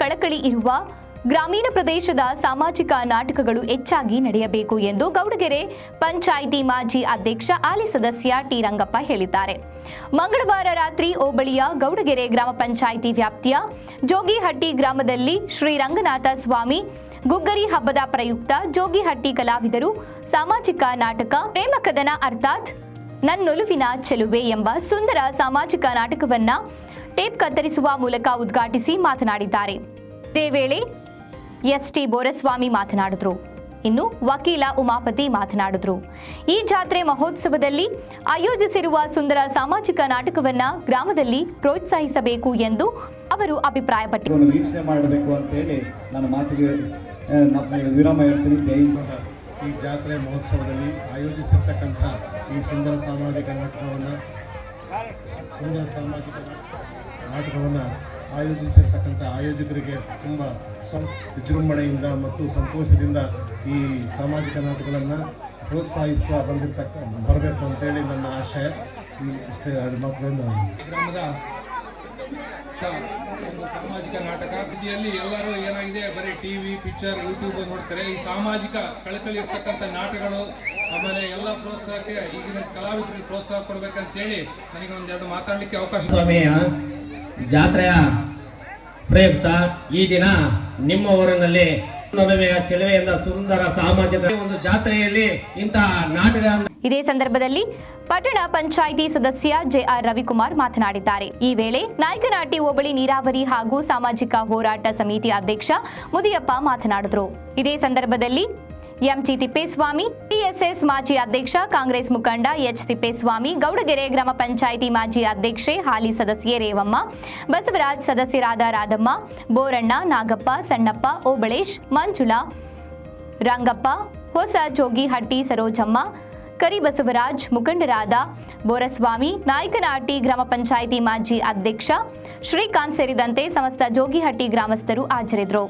ಇರುವ ಗ್ರಾಮೀಣ ಪ್ರದೇಶದ ಸಾಮಾಜಿಕ ನಾಟಕಗಳು ಹೆಚ್ಚಾಗಿ ನಡೆಯಬೇಕು ಎಂದು ಗೌಡಗೆರೆ ಪಂಚಾಯಿತಿ ಮಾಜಿ ಅಧ್ಯಕ್ಷ ಆಲಿ ಸದಸ್ಯ ಟಿ ರಂಗಪ್ಪ ಹೇಳಿದ್ದಾರೆ. ಮಂಗಳವಾರ ರಾತ್ರಿ ಹೋಬಳಿಯ ಗೌಡಗೆರೆ ಗ್ರಾಮ ಪಂಚಾಯಿತಿ ವ್ಯಾಪ್ತಿಯ ಜೋಗಿಹಟ್ಟಿ ಗ್ರಾಮದಲ್ಲಿ ಶ್ರೀ ರಂಗನಾಥ ಸ್ವಾಮಿ ಗುಗ್ಗರಿ ಹಬ್ಬದ ಪ್ರಯುಕ್ತ ಜೋಗಿಹಟ್ಟಿ ಕಲಾವಿದರು ಸಾಮಾಜಿಕ ನಾಟಕ ಪ್ರೇಮಕದನ ಅರ್ಥಾತ್ ನನ್ನೊಲುವಿನ ಚೆಲುವೆ ಎಂಬ ಸುಂದರ ಸಾಮಾಜಿಕ ನಾಟಕವನ್ನ ಟೇಪ್ ಕತ್ತರಿಸುವ ಮೂಲಕ ಉದ್ಘಾಟಿಸಿ ಮಾತನಾಡಿದ್ದಾರೆ. ಇದೇ ವೇಳೆ ಎಸ್ಟಿ ಬೋರಸ್ವಾಮಿ ಮಾತನಾಡಿದರು. ಇನ್ನು ವಕೀಲ ಉಮಾಪತಿ ಮಾತನಾಡಿದರು. ಈ ಜಾತ್ರೆ ಮಹೋತ್ಸವದಲ್ಲಿ ಆಯೋಜಿಸಿರುವ ಸುಂದರ ಸಾಮಾಜಿಕ ನಾಟಕವನ್ನ ಗ್ರಾಮದಲ್ಲಿ ಪ್ರೋತ್ಸಾಹಿಸಬೇಕು ಎಂದು ಅವರು ಅಭಿಪ್ರಾಯಪಟ್ಟರು ವೀಕ್ಷಣೆ ಮಾಡಬೇಕು ಅಂತೇಳಿ ನಾನು ಮಾತಿಗೆ ವಿರಾಮ ಹೇಳ್ತೀನಿ ಈ ಜಾತ್ರೆ ಮಹೋತ್ಸವದಲ್ಲಿ ಆಯೋಜಿಸಿರ್ತಕ್ಕಂಥ ಈ ಸುಂದರ ಸಾಮಾಜಿಕ ನಾಟಕವನ್ನು ಸುಂದರ ಸಾಮಾಜಿಕ ನಾಟಕವನ್ನು ಆಯೋಜಿಸಿರ್ತಕ್ಕಂಥ ಆಯೋಜಕರಿಗೆ ತುಂಬ ವಿಜೃಂಭಣೆಯಿಂದ ಮತ್ತು ಸಂತೋಷದಿಂದ ಈ ಸಾಮಾಜಿಕ ನಾಟಕಗಳನ್ನು ಪ್ರೋತ್ಸಾಹಿಸ್ತಾ ಬಂದಿರ್ತಕ್ಕ, ಬರಬೇಕು ಅಂತೇಳಿ ನನ್ನ ಆಶಯ. ಈ ಇಷ್ಟೇ ಎರಡು ಮಾತುಗಳನ್ನು ಗ್ರಾಮದ ಸಾಮಾಜಿಕ ನಾಟಕ. ಇದರಲ್ಲಿ ಎಲ್ಲರೂ ಏನಾಗಿದೆ? ಬರೀ ಟಿವಿ ಪಿಕ್ಚರ್, ಯೂಟ್ಯೂಬ್ ನೋಡ್ತಾರೆ. ಈ ಸಾಮಾಜಿಕ ಕಳಕಳಿ ಇರ್ತಕ್ಕಂಥ ನಾಟಕಗಳು ಆಮೇಲೆ ಪ್ರೋತ್ಸಾಹಕ್ಕೆ ಈಗಿನ ಕಲಾವಿದರಿಗೆ ಪ್ರೋತ್ಸಾಹ ಕೊಡ್ಬೇಕಂತೇಳಿ ನನಗೆ ಒಂದೆರಡು ಮಾತಾಡಲಿಕ್ಕೆ ಅವಕಾಶ ಸ್ವಾಮಿಯ ಜಾತ್ರೆಯ ಪ್ರಯುಕ್ತ ಈ ದಿನ ನಿಮ್ಮ ಊರಿನಲ್ಲಿ ನಡುವೆಯ ಚೆಲುವೆಯಿಂದ ಸುಂದರ ಸಾಮಾಜಿಕ ಒಂದು ಜಾತ್ರೆಯಲ್ಲಿ ಇಂತಹ ನಾಟಕ ಇದೇ ಸಂದರ್ಭದಲ್ಲಿ ಪಟ್ಟಣ ಪಂಚಾಯಿತಿ ಸದಸ್ಯ ಜೆಆರ್ ರವಿಕುಮಾರ್ ಮಾತನಾಡಿದ್ದಾರೆ. ಈ ವೇಳೆ ನಾಯಕನಾಟಿ ಹೋಬಳಿ ನೀರಾವರಿ ಹಾಗೂ ಸಾಮಾಜಿಕ ಹೋರಾಟ ಸಮಿತಿ ಅಧ್ಯಕ್ಷ ಮುದಿಯಪ್ಪ ಮಾತನಾಡಿದರು. ಇದೇ ಸಂದರ್ಭದಲ್ಲಿ ಎಂಜಿ ತಿಪ್ಪೇಸ್ವಾಮಿ ಟಿಎಸ್ಎಸ್ ಮಾಜಿ ಅಧ್ಯಕ್ಷ, ಕಾಂಗ್ರೆಸ್ ಮುಖಂಡ ಎಚ್ ತಿಪ್ಪೇಸ್ವಾಮಿ, ಗೌಡಗೆರೆ ಗ್ರಾಮ ಪಂಚಾಯಿತಿ ಮಾಜಿ ಅಧ್ಯಕ್ಷೆ ಹಾಲಿ ಸದಸ್ಯೆ ರೇವಮ್ಮ, ಬಸವರಾಜ್ ಸದಸ್ಯರಾದ ರಾಧಮ್ಮ, ಬೋರಣ್ಣ, ನಾಗಪ್ಪ, ಸಣ್ಣಪ್ಪ, ಓಬಳೇಶ್, ಮಂಜುಳಾ, ರಂಗಪ್ಪ, ಹೊಸ ಜೋಗಿಹಟ್ಟಿ ಸರೋಜಮ್ಮ ಕರಿಬಸವರಾಜ್ ಮುಖಂಡರಾದ ಬೋರಸ್ವಾಮಿ ನಾಯಕನಹಟ್ಟಿ ಗ್ರಾಮ ಪಂಚಾಯಿತಿ ಮಾಜಿ ಅಧ್ಯಕ್ಷ, ಶ್ರೀಕಾಂತ್ ಸೇರಿದಂತೆ ಸಮಸ್ತ ಜೋಗಿಹಟ್ಟಿ ಗ್ರಾಮಸ್ಥರು ಹಾಜರಿದ್ದರು.